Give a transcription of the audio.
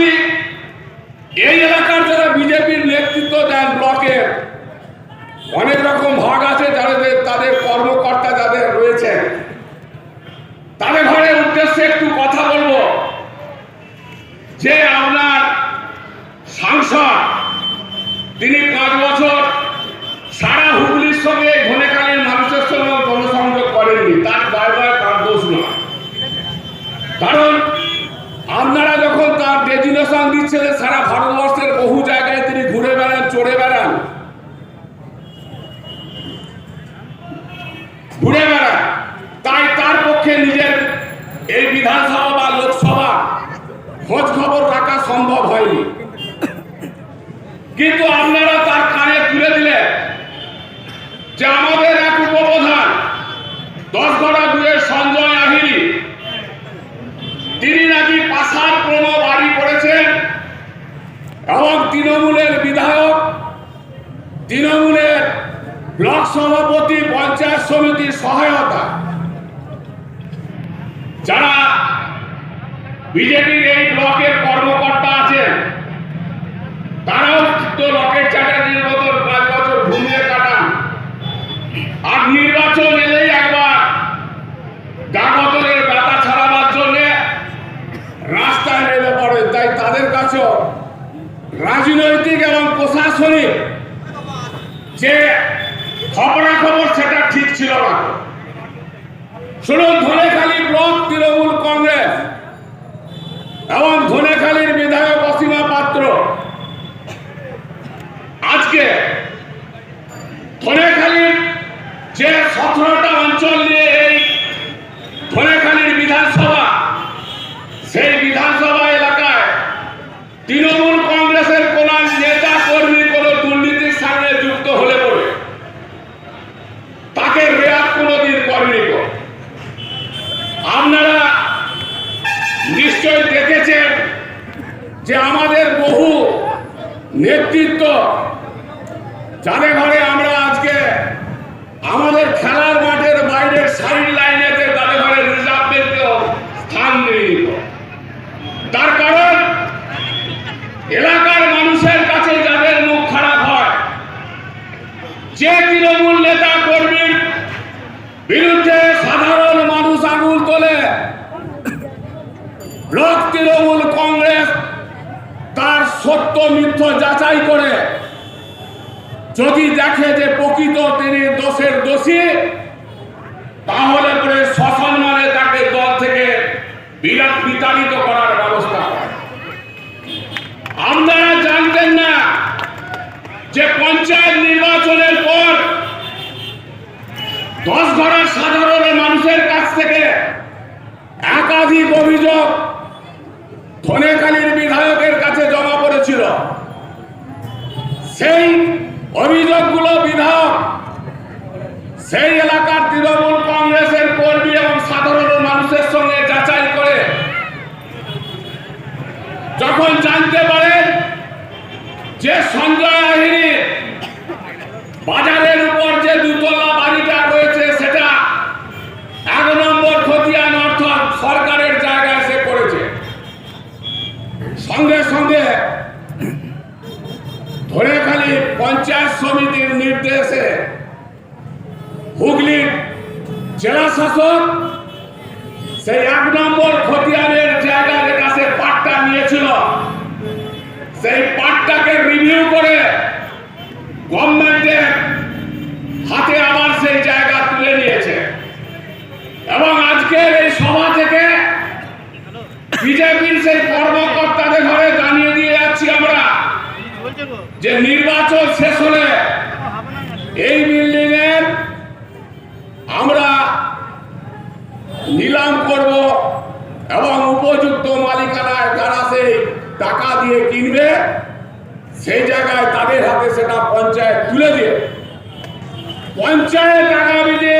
আপনি এই এলাকার যারা বিজেপির নেতৃত্ব দেন ব্লকের অনেক রকম ভাগ আছে যাদের তাদের কর্মকর্তা যাদের রয়েছে তাদের ঘরের উদ্দেশ্যে একটু কথা বলব। যে আপনার সাংসদ, তিনি পাঁচ বছর সারা হুগলির সঙ্গে ঘনেকালীন মানুষের সঙ্গে জনসংযোগ করেননি। তার দায় তার দোষ নয়। কারণ ডেজিনেশন দিচ্ছিলেন, সারা ভারতবর্ষের বহু জায়গায় তিনি ঘুরে বেড়ান, চড়ে বেড়ান। ঘুরে বেড়ান। তাই তার পক্ষে নিজের এই বিধানসভা বা লোকসভা খোঁজ খবর রাখা সম্ভব হয়নি। কিন্তু আপনারা তার কানে তুলে দিলেন যে আমাদের এক উপপ্রধান দশ গড়া দুয়ের সঞ্জয় আহিরি তিনি নাকি পাশার প্রণব বাড়ি করেছেন এবং তৃণমূলের বিধায়ক তৃণমূলের ব্লক সভাপতি, পঞ্চায়েত সমিতির সহায়তা। যারা বিজেপির এই ব্লকের কর্মকর্তা আছেন, তারাও তো লকেট চ্যাটার্জির মতন পাঁচ বছর ঘুমিয়ে কাটান। আর নির্বাচন এলেই একবার গাগতরের ব্যথা ছাড়াবার জন্য রাস্তায় নেমে পড়ে তাই তাদের কাছেও রাজনৈতিক এবং প্রশাসনিক যে খবরা খবর সেটা ঠিক ছিল না। শুনুন ধনেখালী ব্লক তৃণমূল কংগ্রেস এবং ধনেখালীর বিধায়ক অসীমা পাত্র। আজকে ধনেখালীর যে সতেরোটা অঞ্চল নিয়ে এই ধনেখালীর বিধানসভা, সেই বিধানসভা এলাকায় তৃণমূল কংগ্রেসের কোন নেতা কর্মী কোন দুর্নীতির সঙ্গে যুক্ত হলে পড়ে তাকে রেয়াত কোনোদিন করেনি গো। আপনারা নিশ্চয় দেখেছেন যে আমাদের বহু নেতৃত্ব যাদের ঘরে আমরা আজকে আমাদের খেলার মাঠের বাইরের সাইড লাইনেতে তাদের ঘরে রিজার্ভমেন্টেও স্থান নেই তার কারণ এলাকার মানুষের কাছে যাদের মুখ খারাপ হয় যে তৃণমূল নেতা কর্মীর বিরুদ্ধে সাধারণ মানুষ আঙুল তোলে ব্লক তৃণমূল কংগ্রেস তার সত্য মিথ্য যাচাই করে। যদি দেখে যে প্রকৃত তিনি দোষের দোষী, তাহলে পরে সসম্মানে তাকে দল থেকে বিরাট বিতাড়িত করার ব্যবস্থা আপনারা জানতেন না যে পঞ্চায়েত নির্বাচনের পর দশ ঘরের সাধারণ মানুষের কাছ থেকে একাধিক অভিযোগ ধনেখালীর সেই অভিযোগগুলো বিধায়ক, সেই এলাকার তৃণমূল কংগ্রেসের কর্মী এবং সাধারণ মানুষের সঙ্গে যাচাই করে যখন জানতে পারে যে সঞ্জয় আহিনী বাজারের উপর যে দুতলা বাড়িটা রয়েছে, সেটা এক নম্বর খতিয়ান অর্থাৎ সরকারের জায়গায় সে করেছে। সঙ্গে সঙ্গে ধরেখালি পঞ্চায়েত সমিতির নির্দেশে হুগলির জেলা শাসক সেই এক নম্বর খতিয়ানের জায়গা যেটা সে পাট্টা নিয়েছিল। সেই পাটটাকে রিভিউ করে গভর্নমেন্টের হাতে আবার সেই জায়গা তুলে নিয়েছে। এবং আজকের এই সভা থেকে বিজেপির সেই কর্মকর্তাদের ঘরে জানিয়ে দিয়ে যাচ্ছি আমরা যে নির্বাচন শেষ হলে এই বিল্ডিং এর আমরা নিলাম করব এবং উপযুক্ত মালিকানায় যারা সেই টাকা দিয়ে কিনবে, সেই জায়গায় তাদের হাতে সেটা পঞ্চায়েত তুলে দিয়ে। পঞ্চায়েত আগামী দিন তার নিয়ন্ত্রণ